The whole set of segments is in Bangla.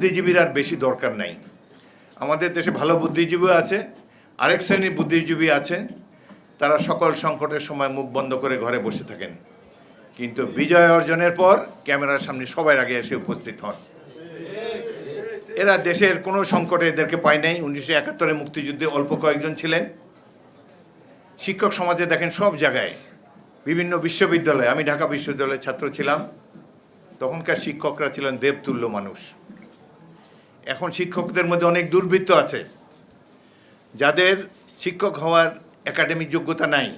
বুদ্ধিজীবীর আর বেশি দরকার নাই। আমাদের দেশে ভালো বুদ্ধিজীবী আছে, আরেক শ্রেণির বুদ্ধিজীবী আছেন। তারা সকল সংকটের সময় মুখ বন্ধ করে ঘরে বসে থাকেন। কিন্তু বিজয় অর্জনের পর ক্যামেরার সামনে সবার আগে এসে উপস্থিত হন। এরা দেশের কোনো সংকটে এদেরকে পায় নাই। উনিশশো একাত্তরে মুক্তিযুদ্ধে অল্প কয়েকজন ছিলেন। শিক্ষক সমাজে দেখেন সব জায়গায়, বিভিন্ন বিশ্ববিদ্যালয়ে, আমি ঢাকা বিশ্ববিদ্যালয়ের ছাত্র ছিলাম। তখনকার শিক্ষকরা ছিলেন দেবতুল্য মানুষ। এখন শিক্ষকদের মধ্যে অনেক দুর্বৃত্ত আছে। যাদের শিক্ষক হওয়ার একাডেমিক যোগ্যতা নাই।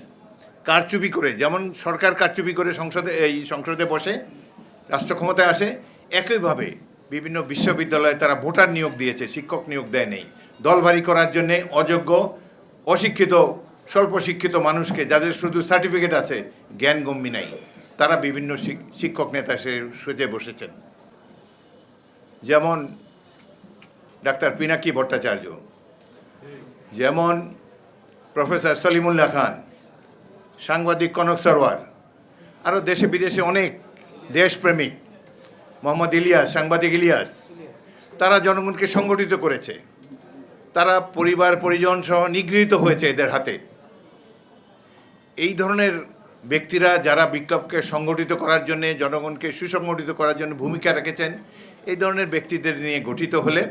কারচুপি করে, যেমন সরকার কারচুপি করে সংসদে, এই সংসদে বসে, রাষ্ট্র ক্ষমতায় আসে, একইভাবে বিভিন্ন বিশ্ববিদ্যালয়ে তারা ভোটার নিয়োগ দিয়েছে, শিক্ষক নিয়োগ দেয় নেই। দলবাড়ি করার জন্যে অযোগ্য, অশিক্ষিত, স্বল্প শিক্ষিত মানুষকে, যাদের শুধু সার্টিফিকেট আছে জ্ঞানগম্যী নাই। তারা বিভিন্ন শিক্ষক নেতা সে, সুজে বসেছেন। যেমন ডাক্তার পিনাকি ভট্টাচার্য। যেমন প্রফেসর সলিমুল্লাহ খান, সাংবাদিক কনক সরওয়ার আরও দেশে বিদেশে অনেক দেশপ্রেমিক, মোহাম্মদ ইলিয়াস, সাংবাদিক ইলিয়াস, তারা জনগণকে সংগঠিত করেছে। তারা পরিবার, পরিজন সহ নিগৃহীত হয়েছে এদের হাতে। এই ধরনের ব্যক্তিরা যারা বিপ্লবকে সংগঠিত করার জন্য, জনগণকে সুসংগঠিত করার জন্য ভূমিকা রেখেছেন, এই ধরনের ব্যক্তিদের নিয়ে গঠিত হলে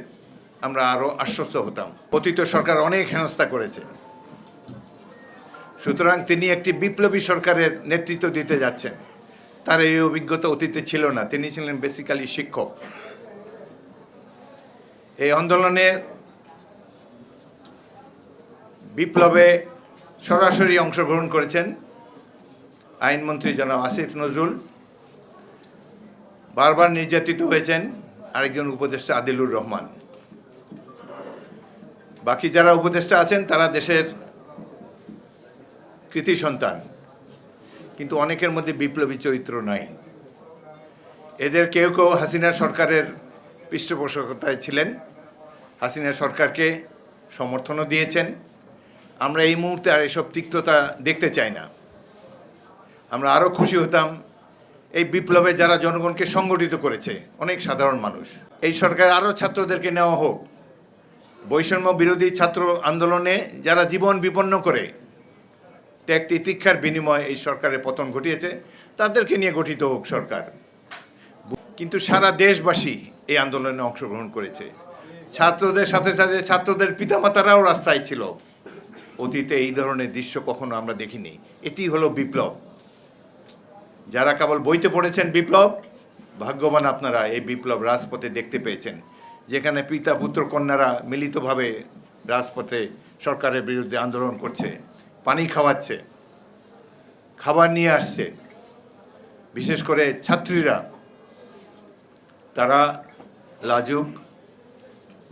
আমরা আরও আশ্বস্ত হতাম। অতীত সরকার অনেক হেনস্থা করেছে। সুতরাং তিনি একটি বিপ্লবী সরকারের নেতৃত্ব দিতে যাচ্ছেন। তার এই অভিজ্ঞতা অতীতে ছিল না। তিনি ছিলেন বেসিক্যালি শিক্ষক। এই আন্দোলনের বিপ্লবে সরাসরি অংশগ্রহণ করেছেন আইনমন্ত্রী জনাব আসিফ নজরুল। বারবার নির্যাতিত হয়েছেন আরেকজন উপদেষ্টা আদিলুর রহমান। বাকি যারা উপদেষ্টা আছেন, তারা দেশের কৃতি সন্তান। কিন্তু অনেকের মধ্যে বিপ্লবী চরিত্র নাই। এদের কেউ কেউ হাসিনা সরকারের পৃষ্ঠপোষকতায় ছিলেন। হাসিনা সরকারকে সমর্থনও দিয়েছেন। আমরা এই মুহূর্তে আর এসব তিক্ততা দেখতে চাই না। আমরা আরও খুশি হতাম এই বিপ্লবে যারা জনগণকে সংগঠিত করেছে, অনেক সাধারণ মানুষ। এই সরকার আরও ছাত্রদেরকে নেওয়া হোক। বৈষম্য বিরোধী ছাত্র আন্দোলনে যারা জীবন বিপন্ন করে ত্যাগ তিতিক্ষার বিনিময়ে এই সরকারের পতন ঘটিয়েছে, তাদেরকে নিয়ে গঠিত হোক সরকার। কিন্তু সারা দেশবাসী এই আন্দোলনে অংশগ্রহণ করেছে। ছাত্রদের সাথে সাথে ছাত্রদের পিতামাতারাও রাস্তায় ছিল। অতীতে এই ধরনের দৃশ্য কখনো আমরা দেখিনি। এটি হলো বিপ্লব। যারা কেবল বইতে পড়েছেন বিপ্লব, ভাগ্যবান আপনারা এই বিপ্লব রাজপথে দেখতে পেয়েছেন। যেখানে পিতা, পুত্র, কন্যারা মিলিতভাবে রাজপথে সরকারের বিরুদ্ধে আন্দোলন করছে, পানি খাওয়াচ্ছে, খাবার নিয়ে আসছে। বিশেষ করে ছাত্রীরা, তারা লাজুক,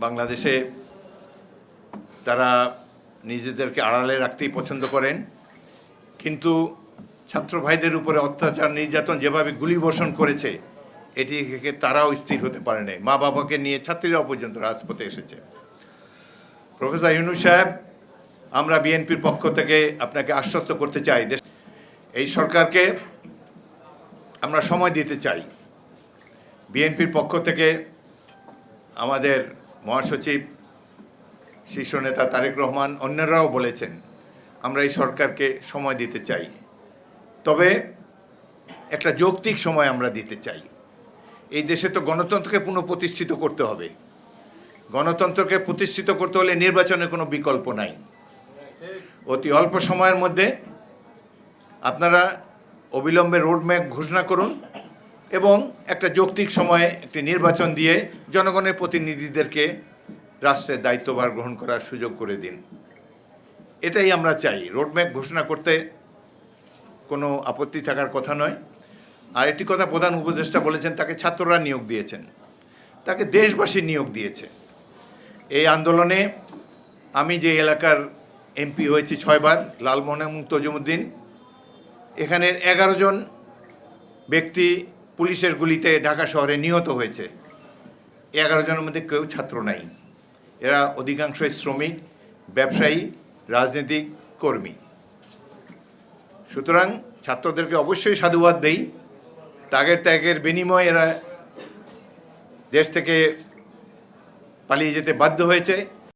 বাংলাদেশে তারা নিজেদেরকে আড়ালে রাখতেই পছন্দ করেন। কিন্তু ছাত্র ভাইদের উপরে অত্যাচার, নির্যাতন যেভাবে গুলিবর্ষণ করেছে এটি থেকে তারাও স্থির হতে পারে নাই। মা বাবাকে নিয়ে ছাত্রীরাও পর্যন্ত রাজপথে এসেছে। প্রফেসর ইউনু সাহেব, আমরা বিএনপির পক্ষ থেকে আপনাকে আশ্বস্ত করতে চাই। দেশ এই সরকারকে আমরা সময় দিতে চাই। বিএনপির পক্ষ থেকে আমাদের মহাসচিব, শীর্ষ নেতা তারেক রহমান, অন্যরাও বলেছেন, আমরা এই সরকারকে সময় দিতে চাই। তবে একটা যৌক্তিক সময় আমরা দিতে চাই। এই দেশে তো গণতন্ত্রকে পুনঃপ্রতিষ্ঠিত করতে হবে। গণতন্ত্রকে প্রতিষ্ঠিত করতে হলে নির্বাচনের কোনো বিকল্প নাই। অতি অল্প সময়ের মধ্যে আপনারা অবিলম্বে রোডম্যাপ ঘোষণা করুন এবং একটা যৌক্তিক সময়ে একটি নির্বাচন দিয়ে জনগণের প্রতিনিধিদেরকে রাষ্ট্রের দায়িত্বভার গ্রহণ করার সুযোগ করে দিন। এটাই আমরা চাই। রোডম্যাপ ঘোষণা করতে কোনো আপত্তি থাকার কথা নয়। আর একটি কথা প্রধান উপদেষ্টা বলেছেন, তাকে ছাত্ররা নিয়োগ দিয়েছেন। তাকে দেশবাসী নিয়োগ দিয়েছে। এই আন্দোলনে আমি যে এলাকার এমপি হয়েছি ছয়বার, লালমোহন এবং তজুমুদ্দিন এখানের এগারো জন ব্যক্তি পুলিশের গুলিতে ঢাকা শহরে নিহত হয়েছে। এগারো জনের মধ্যে কেউ ছাত্র নাই। এরা অধিকাংশই শ্রমিক, ব্যবসায়ী, রাজনৈতিক কর্মী। সুতরাং ছাত্রদেরকে অবশ্যই সাধুবাদ দেই। ত্যাগের ত্যাগের বিনিময়ে এরা দেশ থেকে পালিয়ে যেতে বাধ্য হয়েছে।